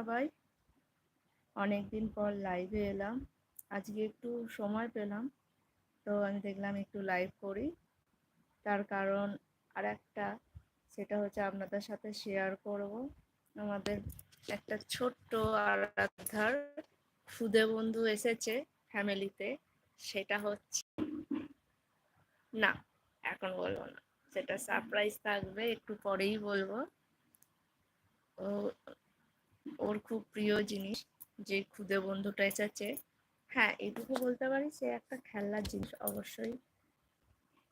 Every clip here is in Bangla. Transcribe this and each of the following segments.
সবাই অনেক দিন পর লাইভে এলাম। আজকে একটু সময় পেলাম। তো আমি দেখলাম একটু লাইভ করি। তার কারণ আর একটা সেটা হচ্ছে আপনাদের সাথে শেয়ার করব। আমাদের একটা ছোট্ট আরাধার খুদে বন্ধু এসেছে ফ্যামিলিতে সেটা হচ্ছে না, এখন বলব না। সেটা সারপ্রাইজ থাকবে, একটু পরেই বলব। ও ওর খুব প্রিয় জিনিস যে খুদে বন্ধুটা এসেছে। হ্যাঁ এটুকু বলতে পারি সে একটা খেলনার জিনিস অবশ্যই।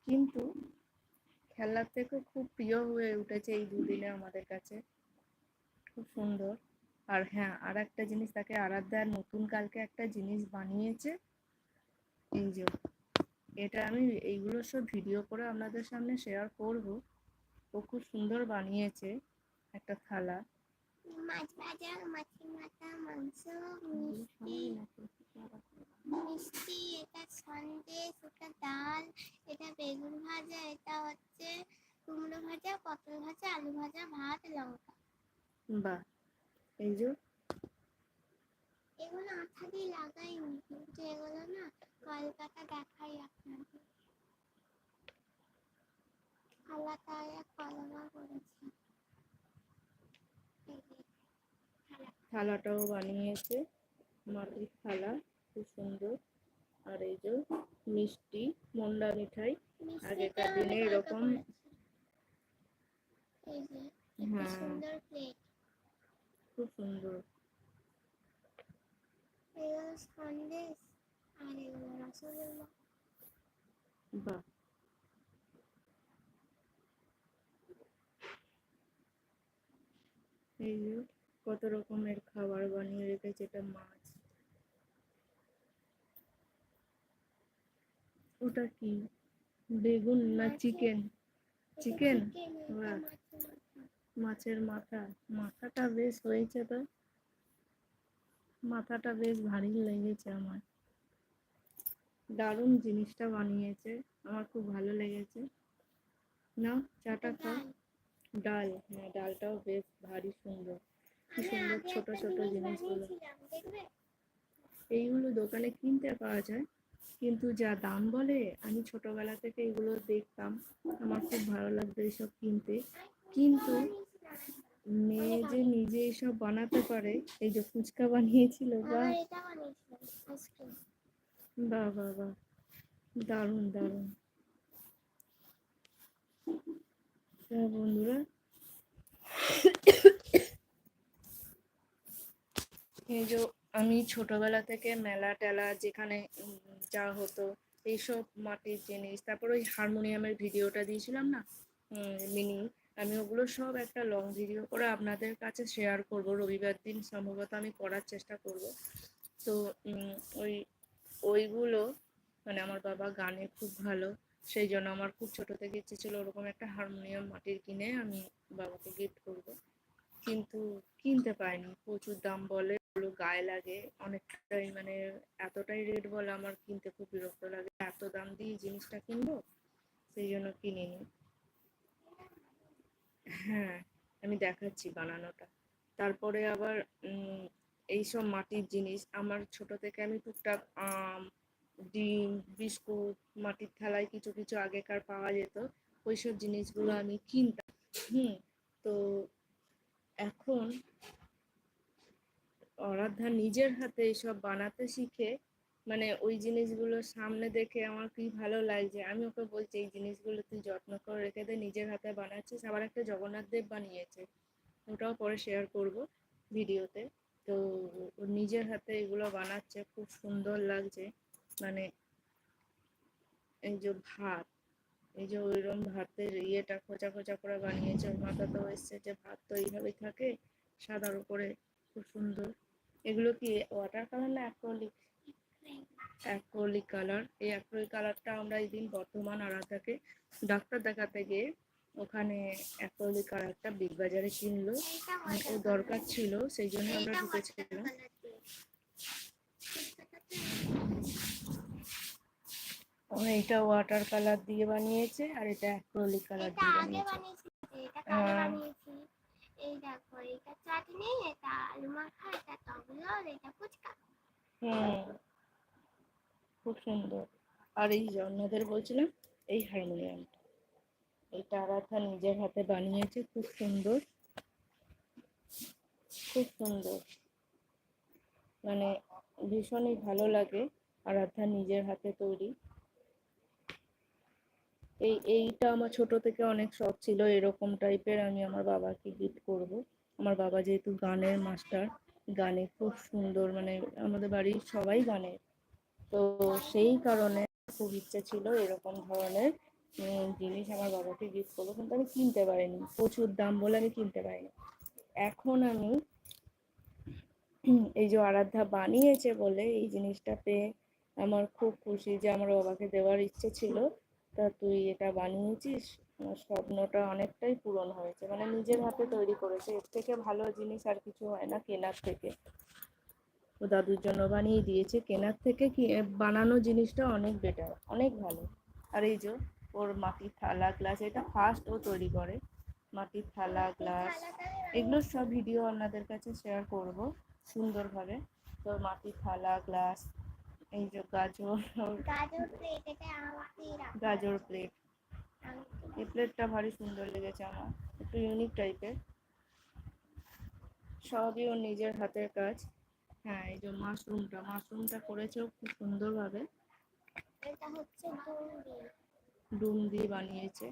কিন্তু খেলনার থেকে খুব প্রিয় হয়ে উঠেছে এই দুদিনে আমাদের কাছে। খুব সুন্দর। আর হ্যাঁ আর একটা জিনিস তাকে আরাধ্যার নতুন কালকে একটা জিনিস বানিয়েছে। এই যে, এটা আমি এইগুলো সব ভিডিও করে আপনাদের সামনে শেয়ার করব। ও খুব সুন্দর বানিয়েছে একটা থালা। মাছ ভাজা মাছের মাথা মাংস মিষ্টি মিষ্টি এটা সন্দেশ এটা ডাল এটা বেগুন ভাজা এটা হচ্ছে কুমড়ো ভাজা পটল ভাজা আলু ভাজা ভাত লঙ্কা বাহ এই যে এগুলো আঠা দিয়ে লাগাইনি কিন্তু এগুলো না কলকাতা দেখাই আপনাদের আলাদা এক কলমা করেছি এই যে, থালা। থালাটাও বানিয়েছে মাটির থালা খুব সুন্দর আর এই যে মিষ্টি মন্ডা মিঠাই আগেকার দিনে এরকম করেছি। এই যে একটা হ্যাঁ। খুব সুন্দর বাহ এই যে কত রকমের খাবার বানিয়ে রেখেছে এটা মাছ। ওটা কি? বেগুন না চিকেন? চিকেন? মাছের মাথা। মাথাটা বেশ হয়েছে তো। মাথাটা বেশ ভারী লেগেছে আমার। দারুণ জিনিসটা বানিয়েছে। আমার খুব ভালো লেগেছে। না চাটা খাও। ডাল। ডাল। হ্যাঁ ডালটাও বেশ ভারী সুন্দর। কি সুন্দর ছোট ছোট জিনিসগুলো। এইগুলো দোকানে কিনতে পাওয়া যায় কিন্তু যা দাম বলে আমি ছোটবেলা থেকে এগুলো দেখতাম। আমার খুব ভালো লাগতো এইসব কিনতে। কিন্তু মেয়ে যে নিজে এসব বানাতে পারে এই যে ফুচকা বানিয়েছিল বা। বাহ। বাহ বাহ দারুণ দারুণ। তা বন্ধুরা। এই যে আমি ছোটবেলা থেকে মেলা টেলা যেখানে যা হতো, এইসব মাটির জিনিস, তারপর ওই হারমোনিয়ামের ভিডিওটা দিয়েছিলাম না? মিনি, আমি ওগুলো সব একটা লং ভিডিও করে আপনাদের কাছে শেয়ার করব। রবিবার দিন সম্ভবত আমি করার চেষ্টা করব। তো ওই, ওইগুলো মানে আমার বাবা গানে খুব ভালো, সেই জন্য আমার খুব ছোট থেকে ইচ্ছে ছিল ওরকম একটা হারমোনিয়াম মাটির কিনে আমি বাবাকে গিফট করব। কিন্তু কিনতে পাইনি, প্রচুর দাম বলে ওগুলো গায়ে লাগে। অনেকটাই মানে এতটাই রেট বলে আমার কিনতে খুব বিরক্ত লাগে। এত দাম দিয়ে জিনিসটা কিনবো, সেই জন্য কিনিনি। হ্যাঁ আমি দেখাচ্ছি বানানোটা। তারপরে আবার এইসব মাটির জিনিস। আমার ছোট থেকে আমি টুকটাক আম, ডিম, বিস্কুট, মাটির থালায় কিছু কিছু আগেকার পাওয়া যেত। ওইসব জিনিসগুলো আমি কিনতাম। হুম, তো এখন অরাধ্যা নিজের হাতে এইসব বানাতে শিখে মানে ওই জিনিসগুলো সামনে দেখে আমার কি ভালো লাগছে, আমি ওকে বলছি, এই জিনিসগুলো তুই যত্ন করে রেখে দে, নিজের হাতে বানাচ্ছিস, আবার একটা জগন্নাথ দেব বানিয়েছে, ওটাও পরে শেয়ার করব ভিডিওতে তো নিজের হাতে এগুলো বানাচ্ছে, খুব সুন্দর লাগছে মানে এই যে ভাত, এই যে ওইরকম ভাতের ইয়েটা খোঁচা খোঁচা করে বানিয়েছে মাথা তো এসছে যে ভাত তো এইভাবেই থাকে, সাদার উপরে, খুব সুন্দর। এগুলো কি ওয়াটার কালার না অ্যাক্রোলিক অ্যাক্রোলিক কালার এই অ্যাক্রোলিক কালারটা আমরা এই দিন বর্ধমান আরাধাকে ডাক্তার দেখাতে গিয়ে ওখানে অ্যাক্রোলিক কালারটা বিগ বাজারে কিনলো। ও দরকার ছিল সেই জন্য আমরা ঢুকেছিলাম। এইটা ওয়াটার কালার দিয়ে বানিয়েছে আর এটা অ্যাক্রোলিক কালার এটা দিয়ে আগে বানিয়েছে। এটা কালো আহ, বানিয়েছি। এই দেখো এটা চাটনি এটা আলু মাখা হুম। খুব সুন্দর। আর এই জন্মদের বলছিলাম, এই হারমোনিয়ামটা। এটা আরাধ্যা নিজের হাতে বানিয়েছে, খুব সুন্দর। খুব সুন্দর। মানে ভীষণই ভালো লাগে আরাধ্যা নিজের হাতে তৈরি। এই, এইটা আমার ছোট থেকে অনেক শখ ছিল, এরকম টাইপের আমি আমার বাবাকে গিফট করব। আমার বাবা যেহেতু গানের মাস্টার গানে খুব সুন্দর মানে আমাদের বাড়ির সবাই গানে। তো সেই কারণে খুব ইচ্ছে ছিল এরকম ধরনের জিনিস আমার বাবাকে গিফট করব, কিন্তু আমি কিনতে পারিনি। প্রচুর দাম বলে আমি কিনতে পারিনি। এখন আমি এই যে আরাধ্যা বানিয়েছে বলে এই জিনিসটা পেয়ে আমার খুব খুশি যে আমার বাবাকে দেওয়ার ইচ্ছে ছিল। তা তুই এটা বানিয়েছিস? আমার স্বপ্নটা অনেকটাই পূরণ হয়েছে। মানে নিজের হাতে তৈরি করেছে। এর থেকে ভালো জিনিস আর কিছু হয় না কেনার থেকে। ও দাদুর জন্য বানিয়ে দিয়েছে। কেনার থেকে কি বানানো জিনিসটা অনেক বেটার অনেক ভালো। আর এই যে ওর মাটির থালা গ্লাস এটা ফার্স্ট ও তৈরি করে। মাটির থালা গ্লাস এগুলোর সব ভিডিও আপনাদের কাছে শেয়ার করব সুন্দরভাবে। তো মাটির থালা গ্লাস এই যে গাজর গাজর প্লেট গাজর প্লেট এই প্লেটটা ভারী সুন্দর লেগেছে আমার একটু ইউনিক টাইপের সবই ওর নিজের হাতের কাজ। হ্যাঁ এই যে মাশরুমটা মাশরুমটা করেছেও খুব সুন্দরভাবে। এটা হচ্ছে ডুম দিয়ে বানিয়েছে।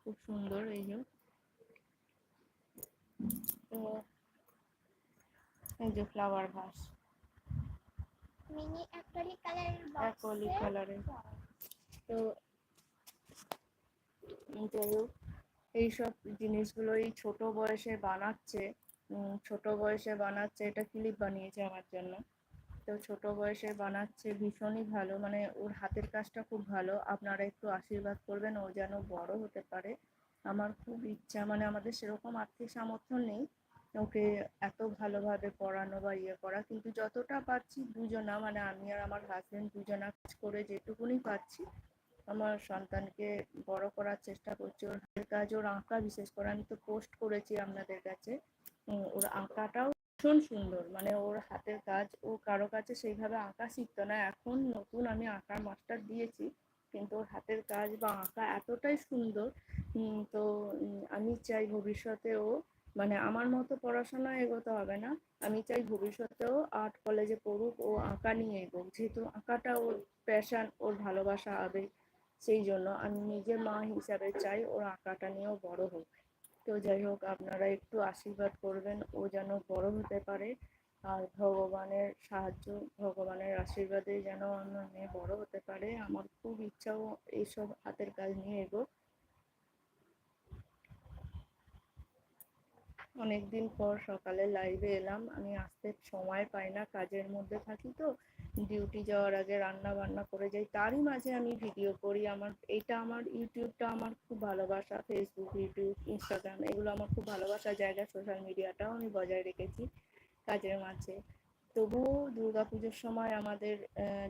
খুব সুন্দর এই যে। তো এই যে ফ্লাওয়ার ভাস। মিনি অ্যাকোয়ারি কালারের অ্যাকোয়ালি বক্সে কালারের। তো যাই হোক এইসব জিনিসগুলো এই ছোট বয়সে বানাচ্ছে ছোট বয়সে বানাচ্ছে, এটা ক্লিপ বানিয়েছে আমার জন্য। তো ছোট বয়সে বানাচ্ছে ভীষণই ভালো মানে ওর হাতের কাজটা খুব ভালো। আপনারা একটু আশীর্বাদ করবেন, ও যেন বড় হতে পারে। আমার খুব ইচ্ছা মানে আমাদের সেরকম আর্থিক সামর্থ্য নেই ওকে এত ভালোভাবে পড়ানো বা ইয়ে করা, কিন্তু যতটা পাচ্ছি দুজনা মানে আমি আর আমার হাজবেন্ড দুজনা কাজ করে যেটুকুনি পাচ্ছি আমার সন্তানকে বড় করার চেষ্টা করছি। ওর হাতের কাজ, ওর আঁকা বিশেষ করে আমি তো পোস্ট করেছি আপনাদের কাছে। ওর আঁকাটাও ভীষণ সুন্দর। মানে ওর হাতের কাজ, ও কারও কাছে সেইভাবে আঁকা শিখতো না। এখন নতুন আমি আঁকার মাস্টার দিয়েছি, কিন্তু ওর হাতের কাজ বা আঁকা এতটাই সুন্দর। তো আমি চাই ভবিষ্যতে ও মানে আমার মতো পড়াশোনা এগোতে হবে না। আমি চাই ভবিষ্যতেও আর্ট কলেজে পড়ুক, ও আঁকা নিয়ে এগোক। যেহেতু আঁকাটা ওর প্যাশান ওর ভালোবাসা আবেগ সেই জন্য আমি নিজের মা হিসাবে চাই ওর আঁকাটা নিয়েও বড় হোক। তো যাই হোক, আপনারা একটু আশীর্বাদ করবেন, ও যেন বড় হতে পারে আর ভগবানের সাহায্য, ভগবানের আশীর্বাদে যেন আমার মেয়ে বড় হতে পারে। আমার খুব ইচ্ছাও এইসব হাতের কাজ নিয়ে এগোক অনেকদিন পর সকালে লাইভে এলাম। আমি আসতে সময় পাই না, কাজের মধ্যে থাকি তো। ডিউটি যাওয়ার আগে রান্না বান্না করে যাই, তারই মাঝে আমি ভিডিও করি। আমার এইটা আমার ইউটিউবটা আমার খুব ভালোবাসা ফেসবুক ইউটিউব ইনস্টাগ্রাম এগুলো আমার খুব ভালোবাসার জায়গা সোশ্যাল মিডিয়াটাও আমি বজায় রেখেছি কাজের মাঝে। তবুও দুর্গাপুজোর সময় আমাদের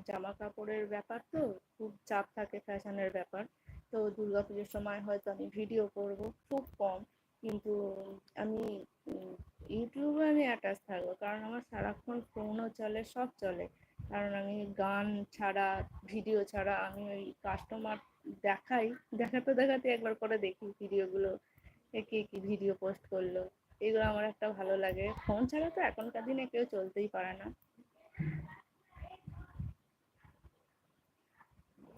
জামা কাপড়ের ব্যাপার তো, খুব চাপ থাকে ফ্যাশনের ব্যাপার। তো দুর্গাপুজোর সময় হয়তো আমি ভিডিও করব, খুব কম। কিন্তু আমি ইউটিউবে আমি অ্যাটাচ থাকব, কারণ আমার সারাক্ষণ ফোনও চলে, সব চলে। কারণ আমি গান ছাড়া, ভিডিও ছাড়া আমি ওই কাস্টমার দেখাই। দেখাতে দেখাতে একবার করে দেখি ভিডিওগুলো কে কি ভিডিও পোস্ট করল। এগুলো আমার একটা ভালো লাগে। ফোন ছাড়া তো এখনকার দিনে কেউ চলতেই পারে না।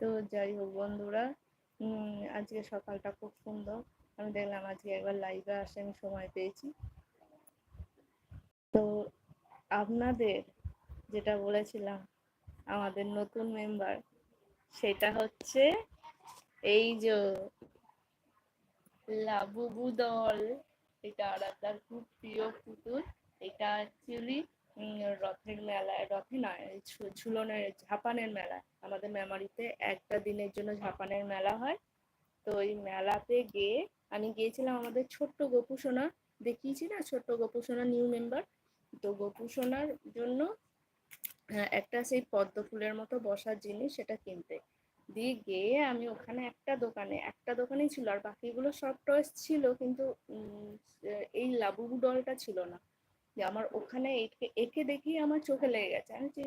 তো যাই হোক বন্ধুরা আজকে সকালটা খুব সুন্দর। আমি দেখলাম আজকে একবার লাইভে আসে, আমি সময় পেয়েছি। তো আপনাদের যেটা বলেছিলাম, আমাদের নতুন মেম্বার সেটা হচ্ছে এই যে লাবুবু দল এটা আরাধার খুব প্রিয় পুতুল। এটা অ্যাকচুয়ালি রথের মেলায় রথে নয় ঝুলনের, ঝাপানের মেলা আমাদের মেমারিতে একটা দিনের জন্য ঝাপানের মেলা হয়। তো ওই মেলাতে গিয়ে আমি গিয়েছিলাম আমাদের ছোট্ট গোপু সোনা দেখিয়েছি না ছোট্ট গোপু সোনা নিউ মেম্বার তো গোপু সোনার জন্য একটা সেই পদ্ম ফুলের মতো বসার জিনিস সেটা কিনতে। দিয়ে গিয়ে আমি ওখানে একটা দোকানে, একটা দোকানেই ছিল আর বাকিগুলো সব টয়েস ছিল কিন্তু এই লাবুবু ডলটা ছিল না। যে আমার ওখানে একে একে দেখেই আমার চোখে লেগে গেছে। আমি যে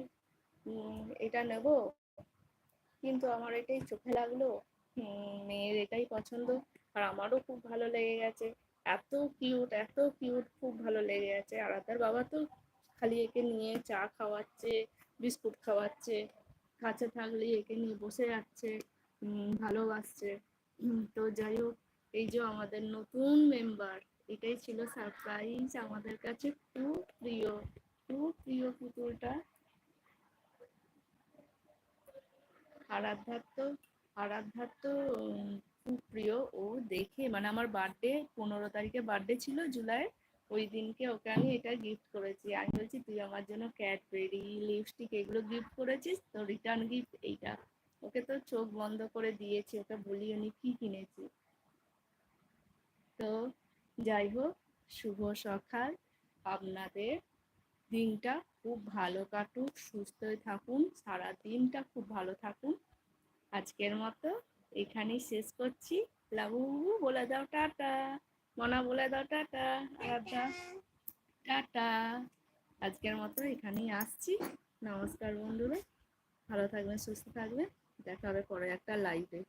এটা নেব? কিন্তু আমার এটাই চোখে লাগল। মেয়ের এটাই পছন্দ। আর আমারও খুব ভালো লেগে গেছে। এত কিউট এত কিউট, খুব ভালো লেগে গেছে। আর তার বাবা তো খালি একে নিয়ে চা খাওয়াচ্ছে, বিস্কুট খাওয়াচ্ছে কাছে থাকলে একে নিয়ে বসে যাচ্ছে ভালোবাসছে। তো যাই হোক, এই যে আমাদের নতুন মেম্বার এটাই ছিল সারপ্রাইজ আমাদের কাছে। খুব প্রিয় খুব প্রিয় পুতুলটা। আরাধ্যার তো আরাধ্যার তো খুব প্রিয়। ও দেখে মানে আমার বার্থডে পনেরো তারিখে বার্থডে ছিল জুলাই ওই দিনকে ওকে আমি এটা গিফট করেছি। আমি বলছি, তুই আমার জন্য ক্যাডবেরি লিপস্টিক এগুলো গিফট করেছিস? তো রিটার্ন গিফট এইটা। ওকে তো চোখ বন্ধ করে দিয়েছি, ওকে বলি উনি কি কিনেছি? তো যাই হোক, শুভ সকাল। আপনাদের দিনটা খুব ভালো কাটুক সুস্থ থাকুন সারা দিনটা খুব ভালো থাকুন। আজকের মতো এখানেই শেষ করছি। লাবু বলে দাও, টাটা। মনা বলে দাও, টাটা, আরাধ্যা। টাটা। আজকের মতো এখানেই আসছি। নমস্কার বন্ধুরা। ভালো থাকবেন, সুস্থ থাকবেন। দেখা হবে পরে একটা লাইভে